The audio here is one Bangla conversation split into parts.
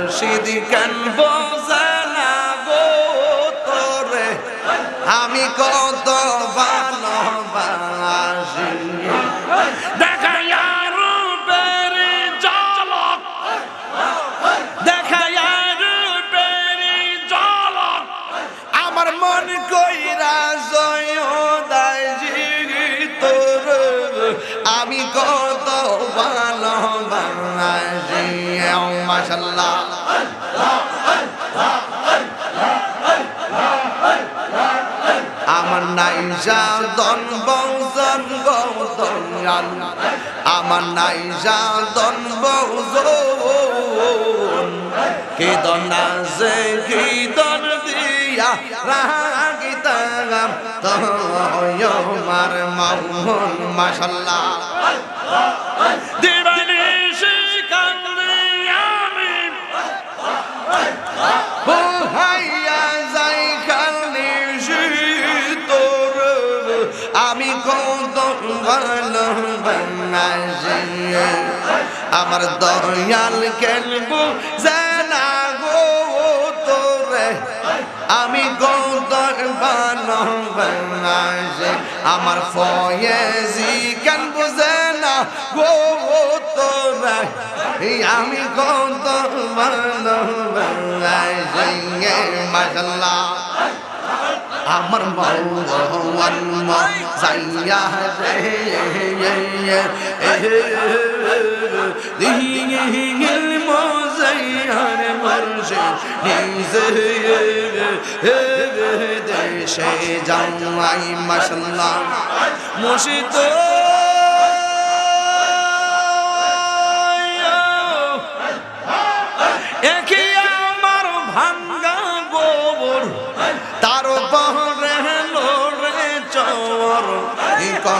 মুর্শিদ কেন বোঝে তোরে? আমি কত ভালোবাসি। দেখাইয়া রূপের ঝলক, দেখাইয়া রূপের ঝলক, আমার মন কইরা জয় দাইজি তোর। আমি কত ভালোবাসি। মাশাল্লাহ আমার নাইজা দন বৌজন গৌদয়াল আমার নাইজা দন বৌজন কে দনা যে কি দন দিয়া রাগিতাম তয় আমার মাশাল্লাহ আমার দয়াল কেলব জানা গো তোরে? আমি কত ভালোবাসি আমার ফয়েজি কেন বুঝে না গো তোরে? আমি কত ভালোবাসি মাশাল্লাহ। আমার মৌন যাইয়া রে দিহিল মোজাইয়ার মরশে নিজে দেশে যাই মাসাল্লাহ মুর্শিদ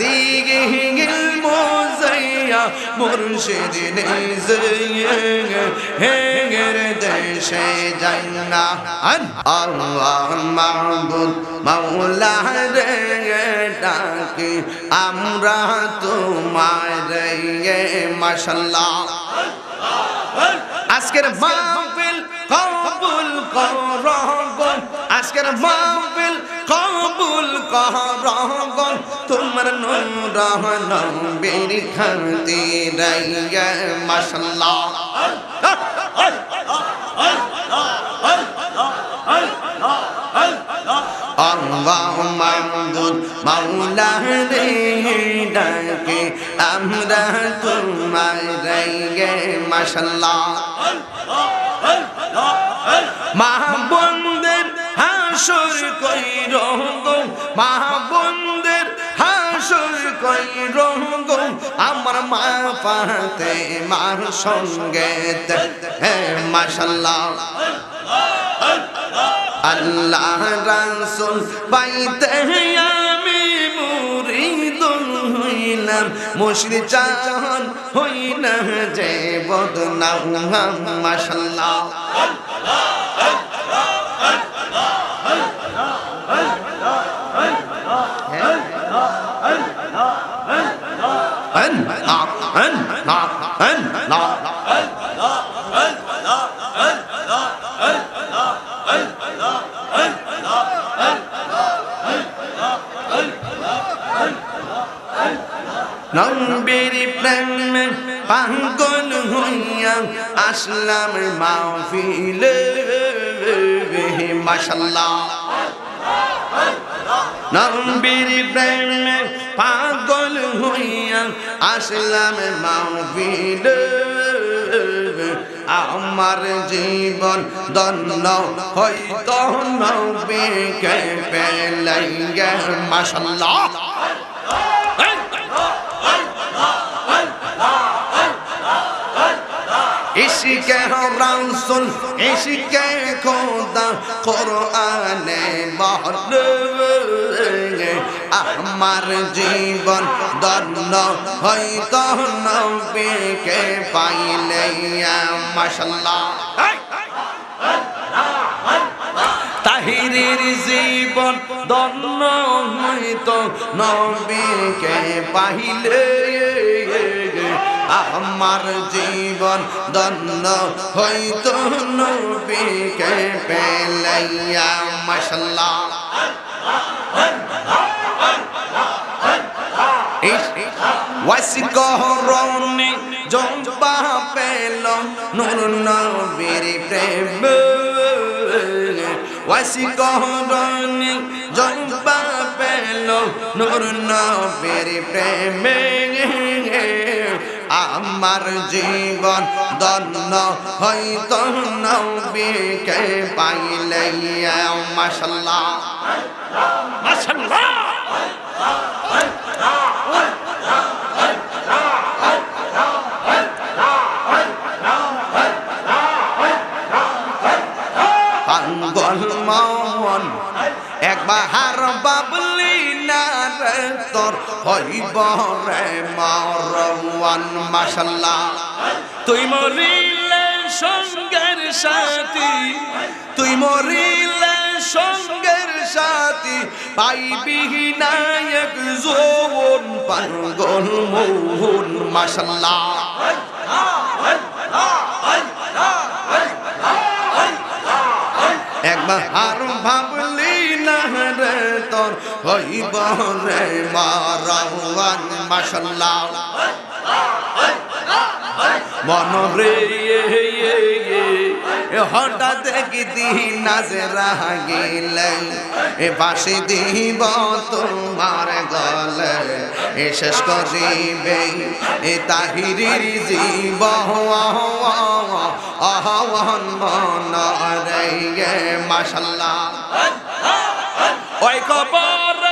দিগিল মোজাইয়া, মুর্শিদ হেঙ্গের দেশে যাই না আল্লাহ মাহবুদ মাওলা রে ডাকি, আমরা তোমার রে মাশাল্লাহ। আজকের মাহফিল কবুল করগন আজকের মাহফিল কবুল করগন তোমার নূর নবীর খাতির ইয়া মাশাল্লাহ আল্লাহ মাহমুদ মাওলা রে ডাকে, আমরা তোমার রে মাশাল্লাহ মাহবুবদের হাসর কই রঙ্গ মাহবুবদের হাসর কই রঙ্গ আমার মা পাতে মার সঙ্গে হে মাশাল্লাহ। আল্লাহ রাসূল পাইতে আমি মুরিদ হইলাম, মুশরি চাহন হইনা যে বদনাম, মাশাল্লাহ। أن আসলাম মাহফিলে মাশাল্লাহ পাগল হইয়া আসলাম মাহফিলে আমার জীবন দন্ন হইতো নবীকে পেলাইয়া মাশাল্লাহ ইশকে রাসূল ইশকে খোদা, কোরআনে বলে আমার জীবন দন্ন হয়তো নবীকে পাইলে মাশাআল্লাহ। তাহিরের জীবন দন্ন হয়তো নবীকে পাইলে আমার জীবন দন্ন হয়তো নবীকে পেলাইয়া, মাশাল্লাহ। ওয়াসিকরণে জম্বা পেল নূর নবীর প্রেম। ওয়াসিকরণে জম্বা পেল নূর নবীর প্রেমে। আমার জীবন দন্ন হয়তো নবীকে পাইলে মাশাল্লাহ মাশাল্লাহ। পাঙ্গল মন একবার তোর হইব রে মরওয়ান মাশাল্লাহ তুই মরিলে সঙ্গের সাথী তুই মরিলে সঙ্গের সাথী পাইবি নায়ক জোন পাঙ্গল মোহন মাশাল্লাহ একবার ভাবলি না তোর হইব রে মারাওয়ান মাশাল্লাহ। মন রে হঠাৎ দেখি নাজরা গেলে, এ পাশে দিব তোমার গলে। এ শেষ করিবে এ তাহিরির জীব। আহ্বান মন রে মাশাল্লাহ। ওই কবর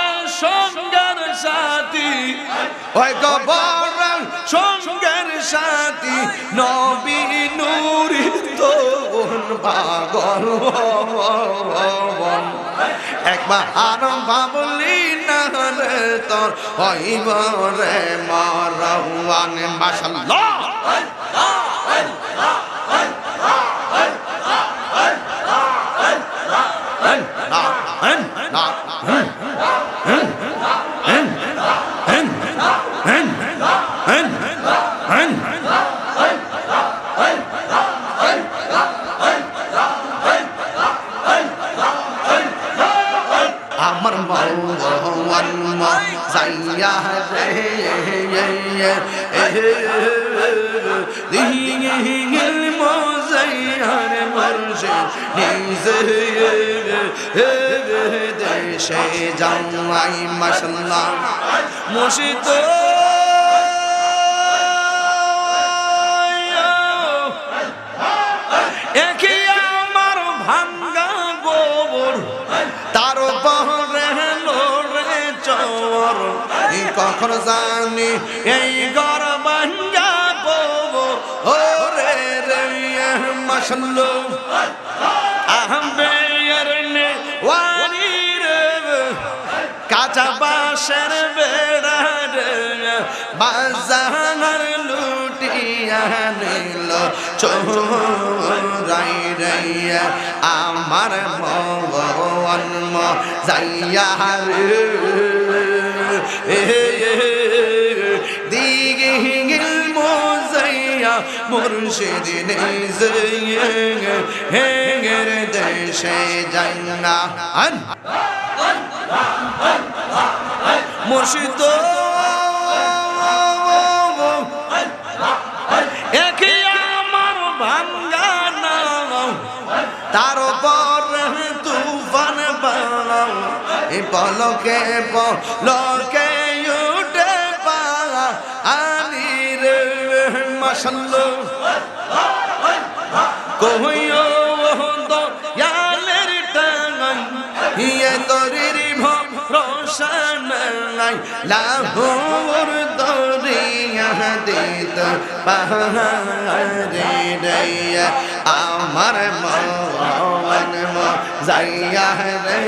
সঙ্গের সাথী, ওই কবর সঙ্গের সাথী, নবী নুরি তোন পাগল একবার আর ভাবলি না রে তোর হইব রে মারওয়ান মাশাল্লাহ আমার মৌয়ান মা যাইয়া রে দিহিল মোজাইয়ার মরশে নিজে দেশে কখন জানি এই গর ভাঙ্গা গোব ও রে রে মশল্ল আহমে নে ওয়ারি রে। কাঁচা বাসের বেড়া বাজার লুটিয়া নিল। আমার যাইয়া দিগিল মোজাইয়া মুর্শিদ হেঙ্গের দেশে যাইনা আন মুর্শিদ একই আমার ভাঙ্গা নাও তার পর তুফান বানাও এ মাসাল্লাহ কহিও দো ইয়ালের টাঙাই ইয়ে তরির ভরসান নাই লাহোর দরিয়া দিত পাহাড়ে আমার মন যাইয়া রে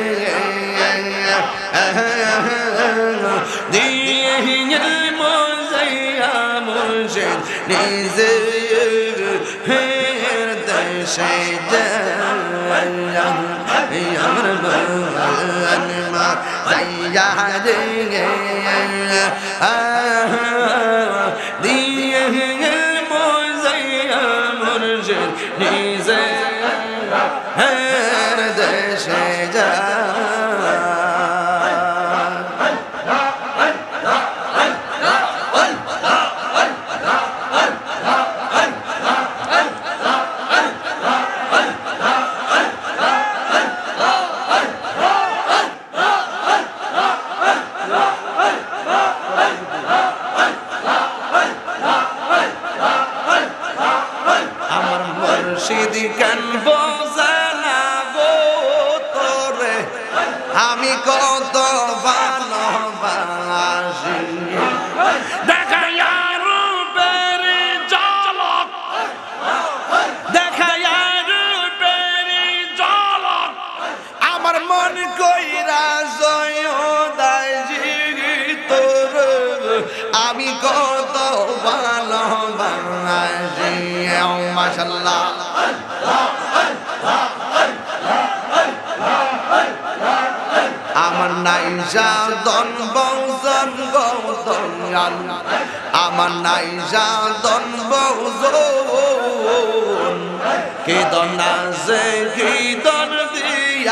দিয়ে মুর্শিদ নিজের হের দেশে আমার মন মা যাইয়া রে দিয়ে মজাইয়া মুর্শিদ নিজে মন কইরা জয় দাইজি তোর। আমি কত ভালোবাসি মাশাল্লাহ। আমার নাইজা দন বৌজন গৌতম আমার নাইজা দন বৌজন। কি দন আছে কি দন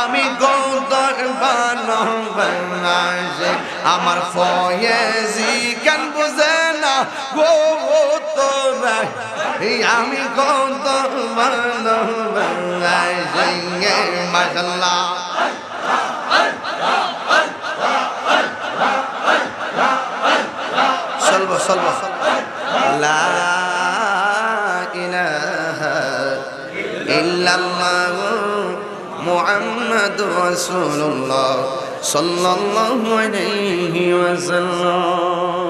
আমি কত বানবাসে আমার ফয়েজি কেন বুঝে না? গো তোরে আমি কত বানবাসে মাশাল্লাহ। মুহাম্মাদুর সাল্লাহ